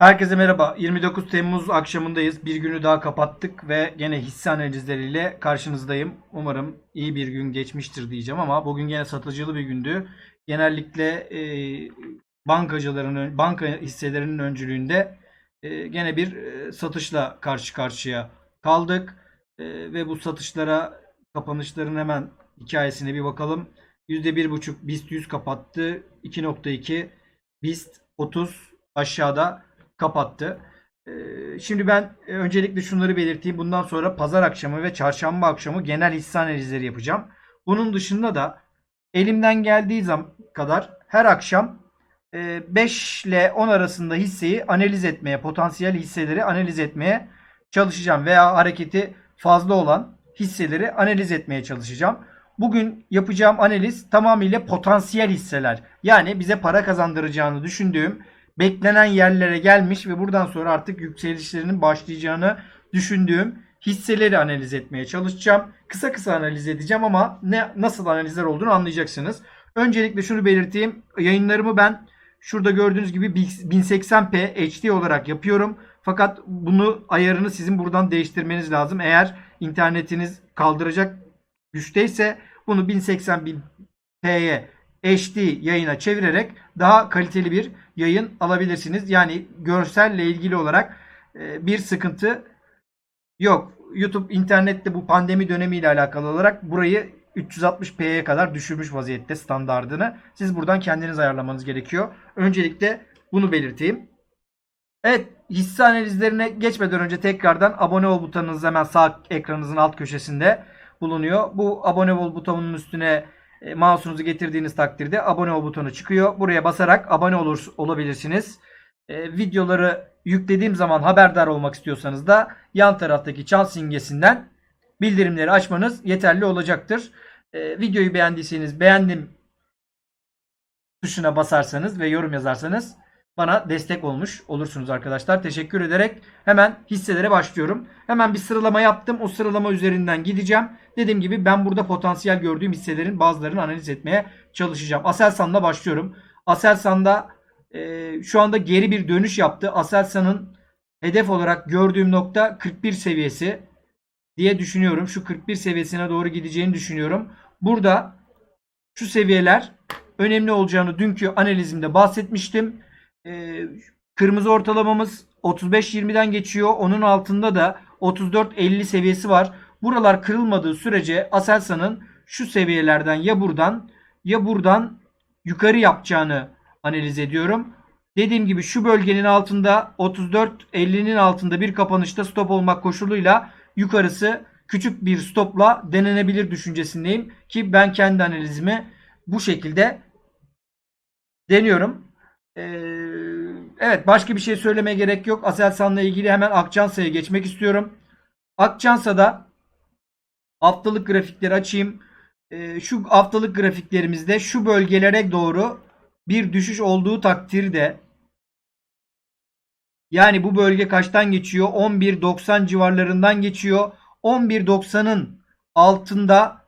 Herkese merhaba. 29 Temmuz akşamındayız. Bir günü daha kapattık ve gene hisse analizleriyle karşınızdayım. Umarım iyi bir gün geçmiştir diyeceğim ama bugün gene satıcılı bir gündü. Genellikle e, bankacıların, banka hisselerinin öncülüğünde e, gene bir e, satışla karşı karşıya kaldık. E, ve bu satışlara kapanışların hemen hikayesine bir bakalım. %1.5 BIST 100 kapattı. 2.2 BIST 30 aşağıda kapattı. Ee, Şimdi ben e, öncelikle şunları belirteyim. Bundan sonra pazar akşamı ve çarşamba akşamı genel hisse analizleri yapacağım. Bunun dışında da elimden geldiği zaman kadar her akşam e, 5 ile 10 arasında hisseyi analiz etmeye, potansiyel hisseleri analiz etmeye çalışacağım veya hareketi fazla olan hisseleri analiz etmeye çalışacağım. Bugün yapacağım analiz tamamıyla potansiyel hisseler. Yani bize para kazandıracağını düşündüğüm beklenen yerlere gelmiş ve buradan sonra artık yükselişlerinin başlayacağını düşündüğüm hisseleri analiz etmeye çalışacağım. Kısa kısa analiz edeceğim ama ne nasıl analizler olduğunu anlayacaksınız. Öncelikle şunu belirteyim. Yayınlarımı ben şurada gördüğünüz gibi 1080p HD olarak yapıyorum. Fakat bunu ayarını sizin buradan değiştirmeniz lazım. Eğer internetiniz kaldıracak güçteyse bunu 1080p'ye HD yayına çevirerek daha kaliteli bir yayın alabilirsiniz. Yani görselle ilgili olarak e, bir sıkıntı yok. YouTube internette bu pandemi dönemiyle alakalı olarak burayı 360p'ye kadar düşürmüş vaziyette standardını. Siz buradan kendiniz ayarlamanız gerekiyor. Öncelikle bunu belirteyim. Evet hisse analizlerine geçmeden önce tekrardan abone ol butonunuz hemen sağ ekranınızın alt köşesinde bulunuyor. Bu abone ol butonunun üstüne e, mouse'unuzu getirdiğiniz takdirde abone ol butonu çıkıyor. Buraya basarak abone olur olabilirsiniz. E, videoları yüklediğim zaman haberdar olmak istiyorsanız da yan taraftaki çan simgesinden bildirimleri açmanız yeterli olacaktır. E, videoyu beğendiyseniz beğendim tuşuna basarsanız ve yorum yazarsanız bana destek olmuş olursunuz arkadaşlar. Teşekkür ederek hemen hisselere başlıyorum. Hemen bir sıralama yaptım. O sıralama üzerinden gideceğim. Dediğim gibi ben burada potansiyel gördüğüm hisselerin bazılarını analiz etmeye çalışacağım. Aselsan'la başlıyorum. Aselsan'da e, şu anda geri bir dönüş yaptı. Aselsan'ın hedef olarak gördüğüm nokta 41 seviyesi diye düşünüyorum. Şu 41 seviyesine doğru gideceğini düşünüyorum. Burada şu seviyeler önemli olacağını dünkü analizimde bahsetmiştim. Ee, kırmızı ortalamamız 35-20'den geçiyor. Onun altında da 34-50 seviyesi var. Buralar kırılmadığı sürece Aselsan'ın şu seviyelerden ya buradan ya buradan yukarı yapacağını analiz ediyorum. Dediğim gibi şu bölgenin altında 34-50'nin altında bir kapanışta stop olmak koşuluyla yukarısı küçük bir stopla denenebilir düşüncesindeyim ki ben kendi analizimi bu şekilde deniyorum. Ee, evet başka bir şey söylemeye gerek yok. Aselsan'la ilgili hemen Akçansa'ya geçmek istiyorum. Akçansa'da haftalık grafikleri açayım. Ee, şu haftalık grafiklerimizde şu bölgelere doğru bir düşüş olduğu takdirde yani bu bölge kaçtan geçiyor? 11.90 civarlarından geçiyor. 11.90'ın altında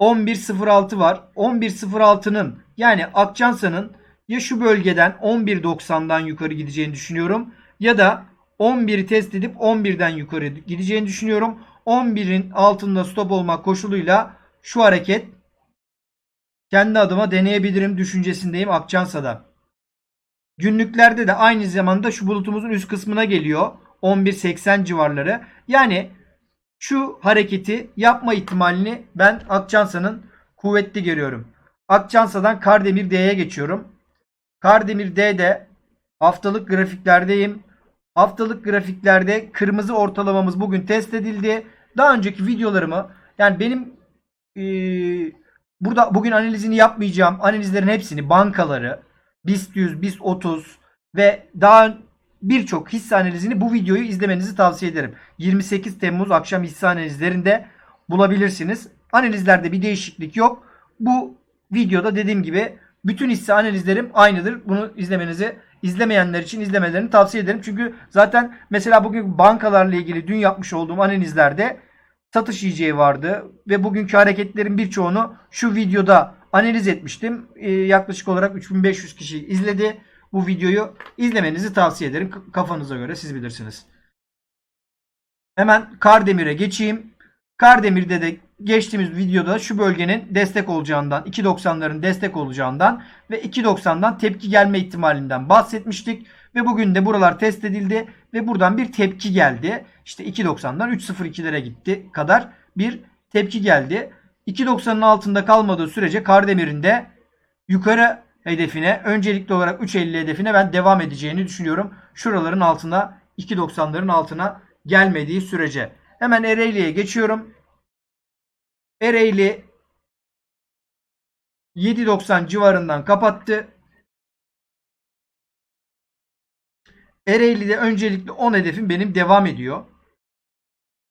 11.06 var. 11.06'nın yani Akçansa'nın ya şu bölgeden 11.90'dan yukarı gideceğini düşünüyorum ya da 11'i test edip 11'den yukarı gideceğini düşünüyorum. 11'in altında stop olmak koşuluyla şu hareket kendi adıma deneyebilirim düşüncesindeyim Akçansa'da. Günlüklerde de aynı zamanda şu bulutumuzun üst kısmına geliyor. 11.80 civarları. Yani şu hareketi yapma ihtimalini ben Akçansa'nın kuvvetli görüyorum. Akçansa'dan Kardemir D'ye geçiyorum. Kardemir D'de haftalık grafiklerdeyim. Haftalık grafiklerde kırmızı ortalamamız bugün test edildi. Daha önceki videolarımı yani benim ee, burada bugün analizini yapmayacağım analizlerin hepsini bankaları BIST 100, BIST 30 ve daha birçok hisse analizini bu videoyu izlemenizi tavsiye ederim. 28 Temmuz akşam hisse analizlerinde bulabilirsiniz. Analizlerde bir değişiklik yok. Bu videoda dediğim gibi bütün hisse analizlerim aynıdır. Bunu izlemenizi izlemeyenler için izlemelerini tavsiye ederim. Çünkü zaten mesela bugün bankalarla ilgili dün yapmış olduğum analizlerde satış yiyeceği vardı ve bugünkü hareketlerin birçoğunu şu videoda analiz etmiştim. Ee, yaklaşık olarak 3500 kişi izledi. bu videoyu izlemenizi tavsiye ederim. Kafanıza göre siz bilirsiniz. Hemen Kardemir'e geçeyim. Kardemir'de de geçtiğimiz videoda şu bölgenin destek olacağından, 2.90'ların destek olacağından ve 2.90'dan tepki gelme ihtimalinden bahsetmiştik. Ve bugün de buralar test edildi ve buradan bir tepki geldi. İşte 2.90'dan 3.02'lere gitti kadar bir tepki geldi. 2.90'ın altında kalmadığı sürece Kardemir'in de yukarı hedefine öncelikli olarak 3.50 hedefine ben devam edeceğini düşünüyorum. Şuraların altına 2.90'ların altına gelmediği sürece. Hemen Ereğli'ye geçiyorum. Ereğli 7.90 civarından kapattı. Ereğli'de öncelikli 10 hedefim benim devam ediyor.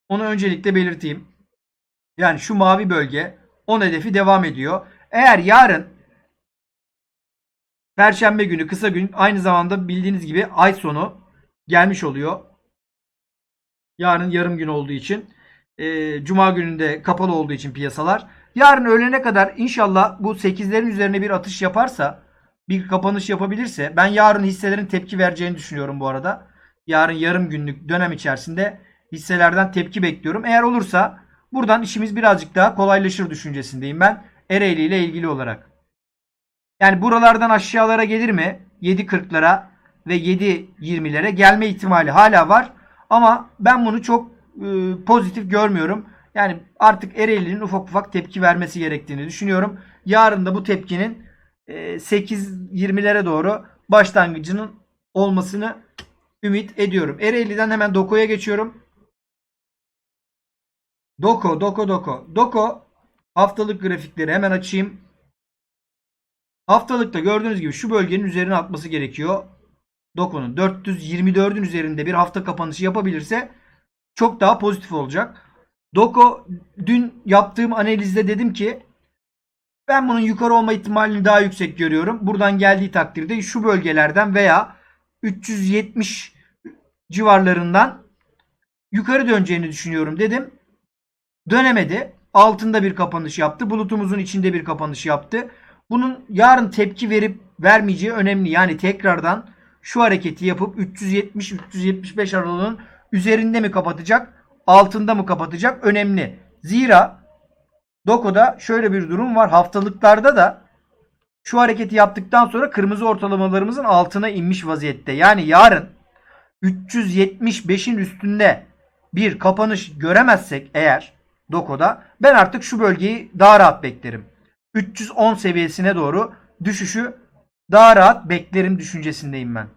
Onu öncelikle belirteyim. Yani şu mavi bölge 10 hedefi devam ediyor. Eğer yarın Perşembe günü kısa gün aynı zamanda bildiğiniz gibi ay sonu gelmiş oluyor. Yarın yarım gün olduğu için. E, Cuma gününde kapalı olduğu için piyasalar. Yarın öğlene kadar inşallah bu 8'lerin üzerine bir atış yaparsa bir kapanış yapabilirse ben yarın hisselerin tepki vereceğini düşünüyorum bu arada. Yarın yarım günlük dönem içerisinde hisselerden tepki bekliyorum. Eğer olursa buradan işimiz birazcık daha kolaylaşır düşüncesindeyim ben Ereğli ile ilgili olarak. Yani buralardan aşağılara gelir mi? 7.40'lara ve 7.20'lere gelme ihtimali hala var. Ama ben bunu çok pozitif görmüyorum. Yani artık Ereğli'nin ufak ufak tepki vermesi gerektiğini düşünüyorum. Yarın da bu tepkinin e, 8.20'lere doğru başlangıcının olmasını ümit ediyorum. Ereğli'den hemen Doko'ya geçiyorum. Doko, Doko, Doko. Doko haftalık grafikleri hemen açayım. Haftalıkta gördüğünüz gibi şu bölgenin üzerine atması gerekiyor. Doko'nun 424'ün üzerinde bir hafta kapanışı yapabilirse çok daha pozitif olacak. Doko dün yaptığım analizde dedim ki ben bunun yukarı olma ihtimalini daha yüksek görüyorum. Buradan geldiği takdirde şu bölgelerden veya 370 civarlarından yukarı döneceğini düşünüyorum dedim. Dönemedi. Altında bir kapanış yaptı. Bulutumuzun içinde bir kapanış yaptı. Bunun yarın tepki verip vermeyeceği önemli. Yani tekrardan şu hareketi yapıp 370-375 aralığının üzerinde mi kapatacak, altında mı kapatacak önemli. Zira Doko'da şöyle bir durum var. Haftalıklarda da şu hareketi yaptıktan sonra kırmızı ortalamalarımızın altına inmiş vaziyette. Yani yarın 375'in üstünde bir kapanış göremezsek eğer Doko'da ben artık şu bölgeyi daha rahat beklerim. 310 seviyesine doğru düşüşü daha rahat beklerim düşüncesindeyim ben.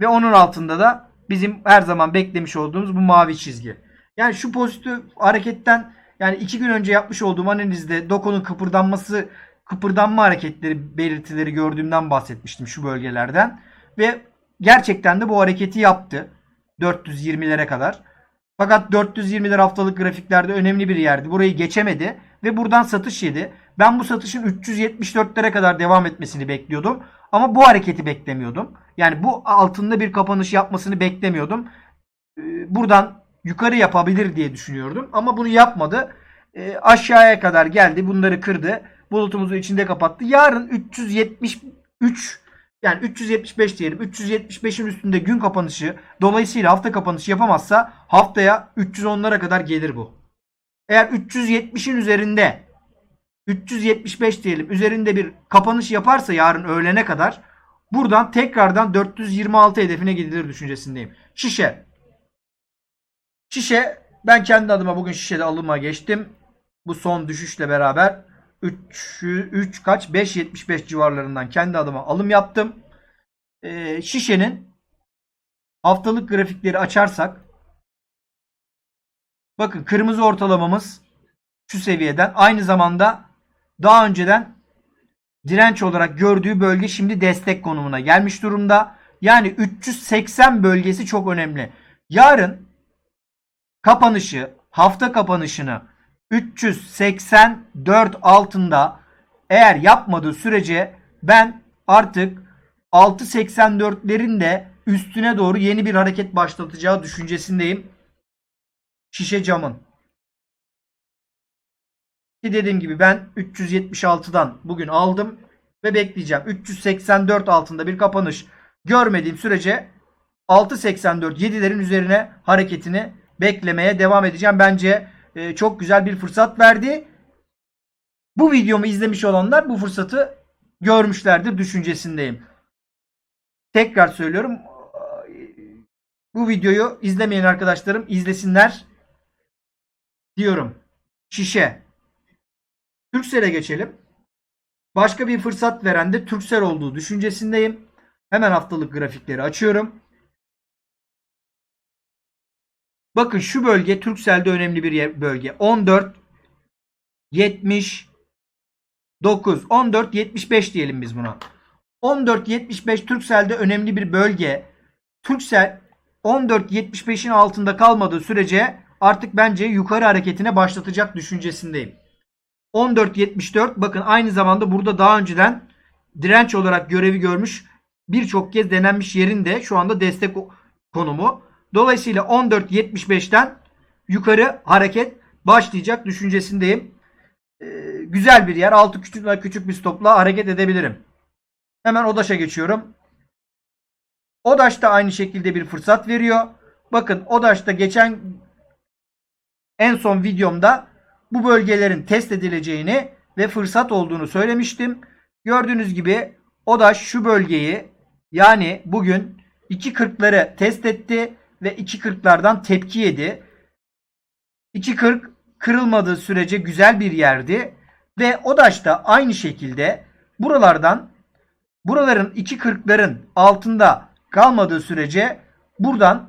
Ve onun altında da bizim her zaman beklemiş olduğumuz bu mavi çizgi. Yani şu pozitif hareketten yani iki gün önce yapmış olduğum analizde Doko'nun kıpırdanması kıpırdanma hareketleri belirtileri gördüğümden bahsetmiştim şu bölgelerden. Ve gerçekten de bu hareketi yaptı. 420'lere kadar. Fakat 420'ler haftalık grafiklerde önemli bir yerdi. Burayı geçemedi ve buradan satış yedi. Ben bu satışın 374'lere kadar devam etmesini bekliyordum. Ama bu hareketi beklemiyordum. Yani bu altında bir kapanış yapmasını beklemiyordum. Ee, Buradan yukarı yapabilir diye düşünüyordum. Ama bunu yapmadı. Ee, Aşağıya kadar geldi. Bunları kırdı. Bulutumuzu içinde kapattı. Yarın 373 yani 375 diyelim. 375'in üstünde gün kapanışı dolayısıyla hafta kapanışı yapamazsa haftaya 310'lara kadar gelir bu. Eğer 370'in üzerinde 375 diyelim üzerinde bir kapanış yaparsa yarın öğlene kadar buradan tekrardan 426 hedefine gidilir düşüncesindeyim. Şişe. Şişe ben kendi adıma bugün şişede alıma geçtim. Bu son düşüşle beraber 3, 3 kaç 5.75 civarlarından kendi adıma alım yaptım. Ee, şişenin haftalık grafikleri açarsak bakın kırmızı ortalamamız şu seviyeden aynı zamanda daha önceden direnç olarak gördüğü bölge şimdi destek konumuna gelmiş durumda. Yani 380 bölgesi çok önemli. Yarın kapanışı, hafta kapanışını 384 altında eğer yapmadığı sürece ben artık 6.84'lerin de üstüne doğru yeni bir hareket başlatacağı düşüncesindeyim. Şişe camın. Ki dediğim gibi ben 376'dan bugün aldım ve bekleyeceğim. 384 altında bir kapanış görmediğim sürece 6.84 7'lerin üzerine hareketini beklemeye devam edeceğim. Bence e, çok güzel bir fırsat verdi. Bu videomu izlemiş olanlar bu fırsatı görmüşlerdir düşüncesindeyim. Tekrar söylüyorum. Bu videoyu izlemeyen arkadaşlarım izlesinler diyorum. Şişe. Türksel'e geçelim. Başka bir fırsat veren de Türksel olduğu düşüncesindeyim. Hemen haftalık grafikleri açıyorum. Bakın şu bölge Turkcell'de önemli bir yer, bölge. 14 70 9 14 75 diyelim biz buna. 14 75 Turkcell'de önemli bir bölge. Turkcell 14 75'in altında kalmadığı sürece artık bence yukarı hareketine başlatacak düşüncesindeyim. 14.74 bakın aynı zamanda burada daha önceden direnç olarak görevi görmüş birçok kez denenmiş yerinde şu anda destek konumu. Dolayısıyla 14.75'ten yukarı hareket başlayacak düşüncesindeyim. Ee, güzel bir yer. Altı küçük küçük bir stopla hareket edebilirim. Hemen ODAŞ'a geçiyorum. ODAŞ da aynı şekilde bir fırsat veriyor. Bakın ODAŞ'ta geçen en son videomda bu bölgelerin test edileceğini ve fırsat olduğunu söylemiştim. Gördüğünüz gibi ODAŞ şu bölgeyi yani bugün 2.40'ları test etti ve 2.40'lardan tepki yedi. 2.40 kırılmadığı sürece güzel bir yerdi ve ODAŞ da aynı şekilde buralardan buraların 2.40'ların altında kalmadığı sürece buradan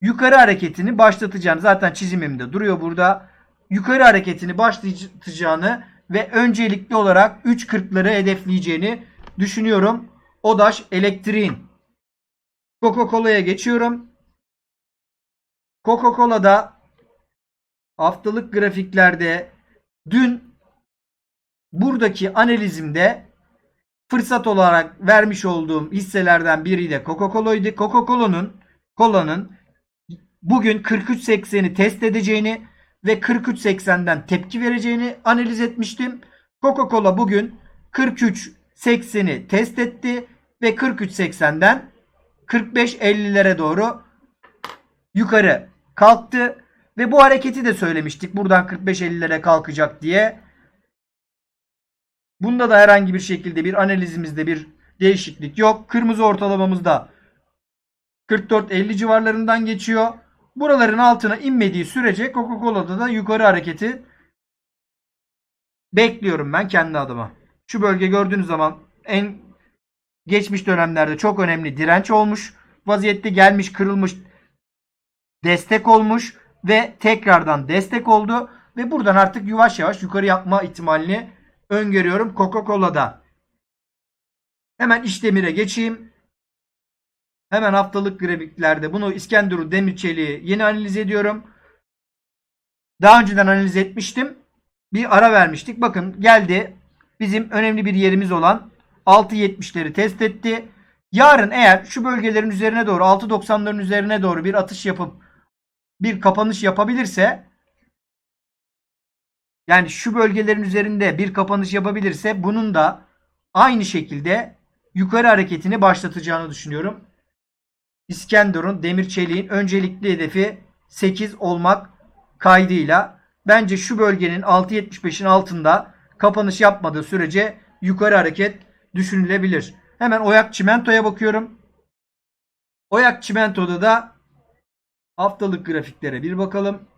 yukarı hareketini başlatacağını zaten çizimimde duruyor burada. Yukarı hareketini başlatacağını ve öncelikli olarak 3.40'ları hedefleyeceğini düşünüyorum. ODAŞ elektriğin. Coca-Cola'ya geçiyorum. Coca-Cola'da haftalık grafiklerde dün buradaki analizimde fırsat olarak vermiş olduğum hisselerden biri de Coca-Cola'ydı. Coca-Cola'nın Cola'nın bugün 43.80'i test edeceğini ve 43.80'den tepki vereceğini analiz etmiştim. Coca-Cola bugün 43.80'i test etti ve 43.80'den 45.50'lere doğru yukarı kalktı ve bu hareketi de söylemiştik. Buradan 45.50'lere kalkacak diye. Bunda da herhangi bir şekilde bir analizimizde bir değişiklik yok. Kırmızı ortalamamızda 44.50 civarlarından geçiyor. Buraların altına inmediği sürece Coca-Cola'da da yukarı hareketi bekliyorum ben kendi adıma. Şu bölge gördüğünüz zaman en geçmiş dönemlerde çok önemli direnç olmuş. Vaziyette gelmiş, kırılmış, destek olmuş ve tekrardan destek oldu ve buradan artık yavaş yavaş yukarı yapma ihtimalini öngörüyorum Coca-Cola'da. Hemen işlemire geçeyim. Hemen haftalık grafiklerde bunu İskenderun Demirçeli yeni analiz ediyorum. Daha önceden analiz etmiştim. Bir ara vermiştik. Bakın geldi. Bizim önemli bir yerimiz olan 6.70'leri test etti. Yarın eğer şu bölgelerin üzerine doğru 6.90'ların üzerine doğru bir atış yapıp bir kapanış yapabilirse yani şu bölgelerin üzerinde bir kapanış yapabilirse bunun da aynı şekilde yukarı hareketini başlatacağını düşünüyorum. İskenderun Demir Çelik'in öncelikli hedefi 8 olmak kaydıyla bence şu bölgenin 6.75'in altında kapanış yapmadığı sürece yukarı hareket düşünülebilir. Hemen Oyak Çimento'ya bakıyorum. Oyak Çimento'da da haftalık grafiklere bir bakalım.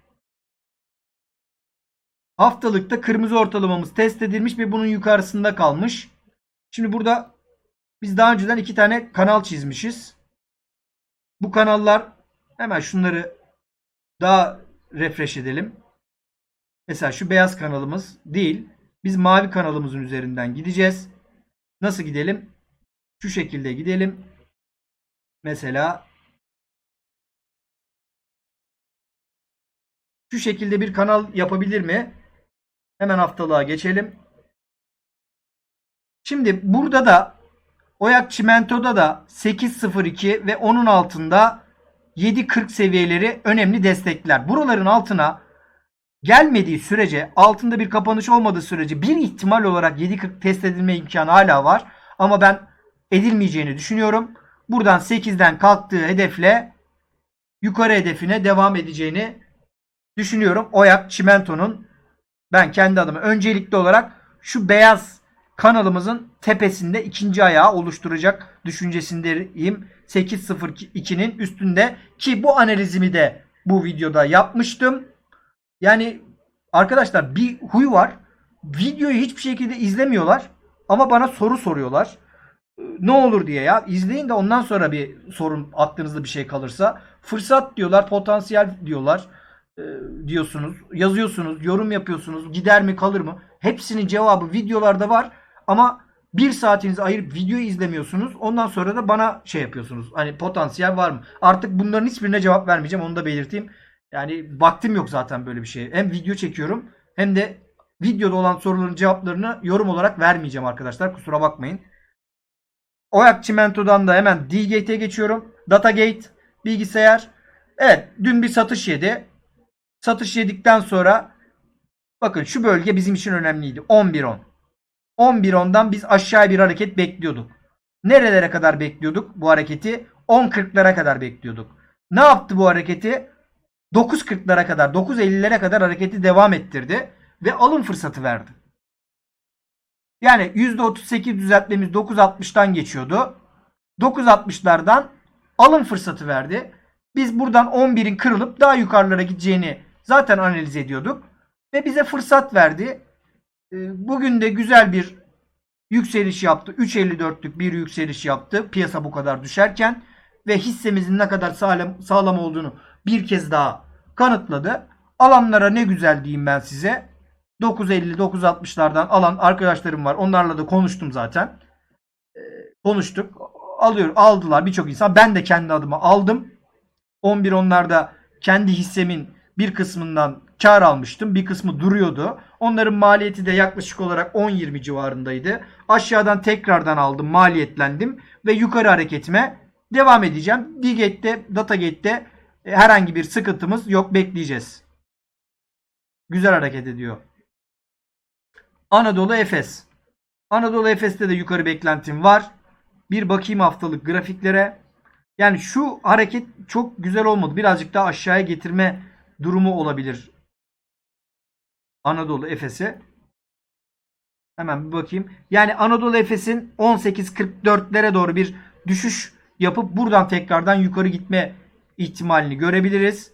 Haftalıkta kırmızı ortalamamız test edilmiş ve bunun yukarısında kalmış. Şimdi burada biz daha önceden iki tane kanal çizmişiz. Bu kanallar hemen şunları daha refresh edelim. Mesela şu beyaz kanalımız değil. Biz mavi kanalımızın üzerinden gideceğiz. Nasıl gidelim? Şu şekilde gidelim. Mesela şu şekilde bir kanal yapabilir mi? Hemen haftalığa geçelim. Şimdi burada da Oyak Çimento'da da 8.02 ve onun altında 7.40 seviyeleri önemli destekler. Buraların altına gelmediği sürece altında bir kapanış olmadığı sürece bir ihtimal olarak 7.40 test edilme imkanı hala var. Ama ben edilmeyeceğini düşünüyorum. Buradan 8'den kalktığı hedefle yukarı hedefine devam edeceğini düşünüyorum. Oyak Çimento'nun ben kendi adıma öncelikli olarak şu beyaz kanalımızın tepesinde ikinci ayağı oluşturacak düşüncesindeyim. 8.02'nin üstünde ki bu analizimi de bu videoda yapmıştım. Yani arkadaşlar bir huy var. Videoyu hiçbir şekilde izlemiyorlar ama bana soru soruyorlar. Ne olur diye ya izleyin de ondan sonra bir sorun aklınızda bir şey kalırsa fırsat diyorlar, potansiyel diyorlar e, diyorsunuz, yazıyorsunuz, yorum yapıyorsunuz. Gider mi, kalır mı? Hepsinin cevabı videolarda var ama bir saatinizi ayırıp videoyu izlemiyorsunuz. Ondan sonra da bana şey yapıyorsunuz. Hani potansiyel var mı? Artık bunların hiçbirine cevap vermeyeceğim. Onu da belirteyim. Yani vaktim yok zaten böyle bir şeye. Hem video çekiyorum hem de videoda olan soruların cevaplarını yorum olarak vermeyeceğim arkadaşlar. Kusura bakmayın. Oyak Çimento'dan da hemen D-Gate'e geçiyorum. Datagate bilgisayar. Evet dün bir satış yedi. Satış yedikten sonra bakın şu bölge bizim için önemliydi. 11-10. 11-10'dan biz aşağı bir hareket bekliyorduk. Nerelere kadar bekliyorduk bu hareketi? 10.40'lara kadar bekliyorduk. Ne yaptı bu hareketi? 9.40'lara kadar, 9.50'lere kadar hareketi devam ettirdi ve alım fırsatı verdi. Yani %38 düzeltmemiz 9.60'dan geçiyordu. 9.60'lardan alım fırsatı verdi. Biz buradan 11'in kırılıp daha yukarılara gideceğini zaten analiz ediyorduk. Ve bize fırsat verdi. Ee, Bugün de güzel bir yükseliş yaptı. 3.54'lük bir yükseliş yaptı. Piyasa bu kadar düşerken ve hissemizin ne kadar sağlam, sağlam olduğunu bir kez daha kanıtladı. Alanlara ne güzel diyeyim ben size. 9.50 9.60'lardan alan arkadaşlarım var. Onlarla da konuştum zaten. Ee, konuştuk. Alıyor, aldılar birçok insan. Ben de kendi adıma aldım. 11 onlarda kendi hissemin bir kısmından kar almıştım. Bir kısmı duruyordu. Onların maliyeti de yaklaşık olarak 10-20 civarındaydı. Aşağıdan tekrardan aldım, maliyetlendim ve yukarı hareketime devam edeceğim. Digate'de, Datagate'de herhangi bir sıkıntımız yok. Bekleyeceğiz. Güzel hareket ediyor. Anadolu Efes. Anadolu Efes'te de yukarı beklentim var. Bir bakayım haftalık grafiklere. Yani şu hareket çok güzel olmadı. Birazcık daha aşağıya getirme durumu olabilir. Anadolu Efes'e. Hemen bir bakayım. Yani Anadolu Efes'in 18.44'lere doğru bir düşüş yapıp buradan tekrardan yukarı gitme ihtimalini görebiliriz.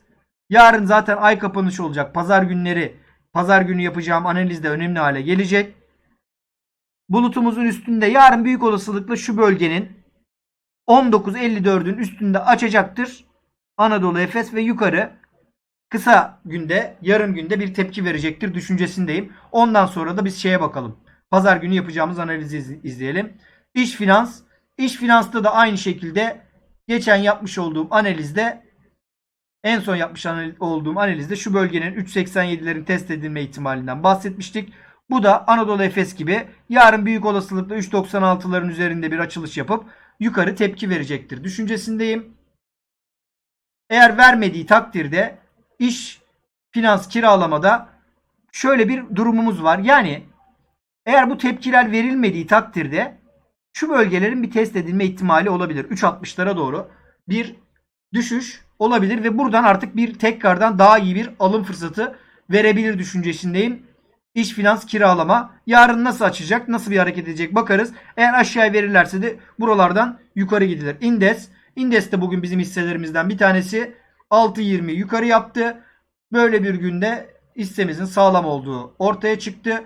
Yarın zaten ay kapanışı olacak. Pazar günleri pazar günü yapacağım analiz de önemli hale gelecek. Bulutumuzun üstünde yarın büyük olasılıkla şu bölgenin 19.54'ün üstünde açacaktır. Anadolu Efes ve yukarı kısa günde, yarım günde bir tepki verecektir düşüncesindeyim. Ondan sonra da biz şeye bakalım. Pazar günü yapacağımız analizi iz- izleyelim. İş finans. İş finansta da aynı şekilde geçen yapmış olduğum analizde en son yapmış olduğum analizde şu bölgenin 3.87'lerin test edilme ihtimalinden bahsetmiştik. Bu da Anadolu Efes gibi yarın büyük olasılıkla 3.96'ların üzerinde bir açılış yapıp yukarı tepki verecektir düşüncesindeyim. Eğer vermediği takdirde iş finans kiralamada şöyle bir durumumuz var. Yani eğer bu tepkiler verilmediği takdirde şu bölgelerin bir test edilme ihtimali olabilir. 3.60'lara doğru bir düşüş olabilir ve buradan artık bir tekrardan daha iyi bir alım fırsatı verebilir düşüncesindeyim. İş finans kiralama yarın nasıl açacak, nasıl bir hareket edecek bakarız. Eğer aşağıya verirlerse de buralardan yukarı gidilir. Indes, Indes de bugün bizim hisselerimizden bir tanesi 6.20 yukarı yaptı. Böyle bir günde hissemizin sağlam olduğu ortaya çıktı.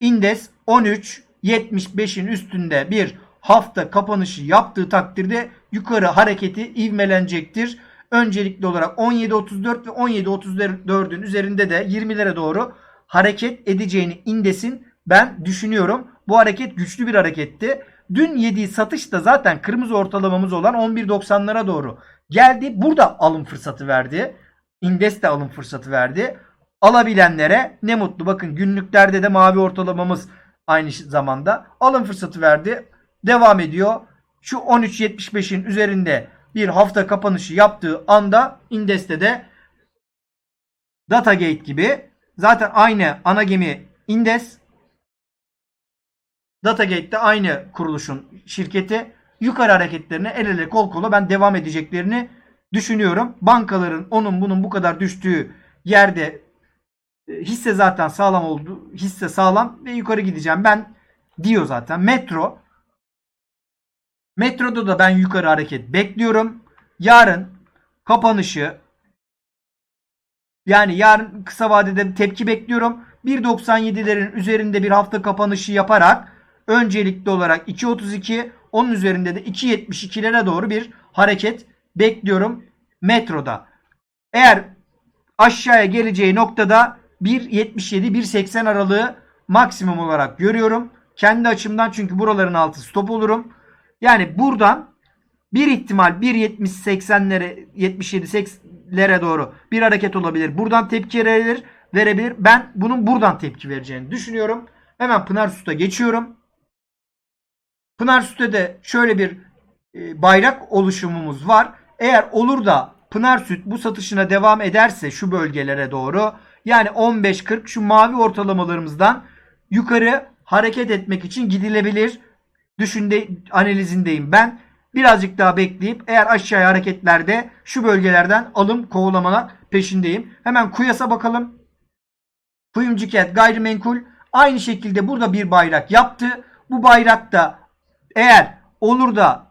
Indes 13.75'in üstünde bir hafta kapanışı yaptığı takdirde yukarı hareketi ivmelenecektir. Öncelikli olarak 17.34 ve 17.34'ün üzerinde de 20'lere doğru hareket edeceğini Indes'in ben düşünüyorum. Bu hareket güçlü bir hareketti. Dün yediği satış da zaten kırmızı ortalamamız olan 11.90'lara doğru geldi. Burada alım fırsatı verdi. Indes de alım fırsatı verdi. Alabilenlere ne mutlu. Bakın günlüklerde de mavi ortalamamız aynı zamanda alım fırsatı verdi. Devam ediyor. Şu 13.75'in üzerinde bir hafta kapanışı yaptığı anda Indes'te de Datagate gibi zaten aynı ana gemi Indes. Datagate'de aynı kuruluşun şirketi. Yukarı hareketlerine el ele kol kola ben devam edeceklerini düşünüyorum. Bankaların onun bunun bu kadar düştüğü yerde e, hisse zaten sağlam oldu. Hisse sağlam ve yukarı gideceğim ben diyor zaten. Metro Metroda da ben yukarı hareket bekliyorum. Yarın kapanışı yani yarın kısa vadede tepki bekliyorum. 1.97'lerin üzerinde bir hafta kapanışı yaparak öncelikli olarak 2.32 onun üzerinde de 2.72'lere doğru bir hareket bekliyorum metroda. Eğer aşağıya geleceği noktada 1.77 1.80 aralığı maksimum olarak görüyorum. Kendi açımdan çünkü buraların altı stop olurum. Yani buradan bir ihtimal 1.70-80'lere 77-80'lere doğru bir hareket olabilir. Buradan tepki verebilir, verebilir. Ben bunun buradan tepki vereceğini düşünüyorum. Hemen Pınar Süt'e geçiyorum. Pınar Süt'te de şöyle bir e, bayrak oluşumumuz var. Eğer olur da Pınar Süt bu satışına devam ederse şu bölgelere doğru yani 15-40 şu mavi ortalamalarımızdan yukarı hareket etmek için gidilebilir düşünde analizindeyim ben. Birazcık daha bekleyip eğer aşağıya hareketlerde şu bölgelerden alım kovalamalar peşindeyim. Hemen Kuyas'a bakalım. Kuyumcu Kent gayrimenkul aynı şekilde burada bir bayrak yaptı. Bu bayrakta eğer olur da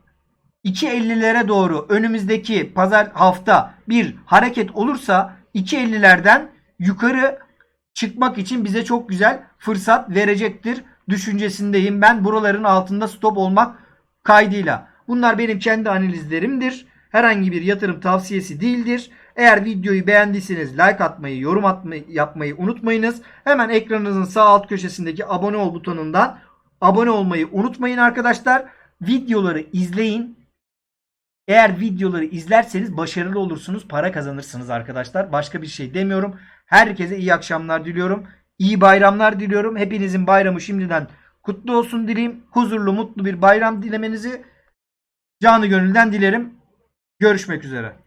2.50'lere doğru önümüzdeki pazar hafta bir hareket olursa 2.50'lerden yukarı çıkmak için bize çok güzel fırsat verecektir düşüncesindeyim. Ben buraların altında stop olmak kaydıyla. Bunlar benim kendi analizlerimdir. Herhangi bir yatırım tavsiyesi değildir. Eğer videoyu beğendiyseniz like atmayı, yorum atmayı, yapmayı unutmayınız. Hemen ekranınızın sağ alt köşesindeki abone ol butonundan abone olmayı unutmayın arkadaşlar. Videoları izleyin. Eğer videoları izlerseniz başarılı olursunuz, para kazanırsınız arkadaşlar. Başka bir şey demiyorum. Herkese iyi akşamlar diliyorum. İyi bayramlar diliyorum. Hepinizin bayramı şimdiden kutlu olsun dileyim. Huzurlu, mutlu bir bayram dilemenizi canı gönülden dilerim. Görüşmek üzere.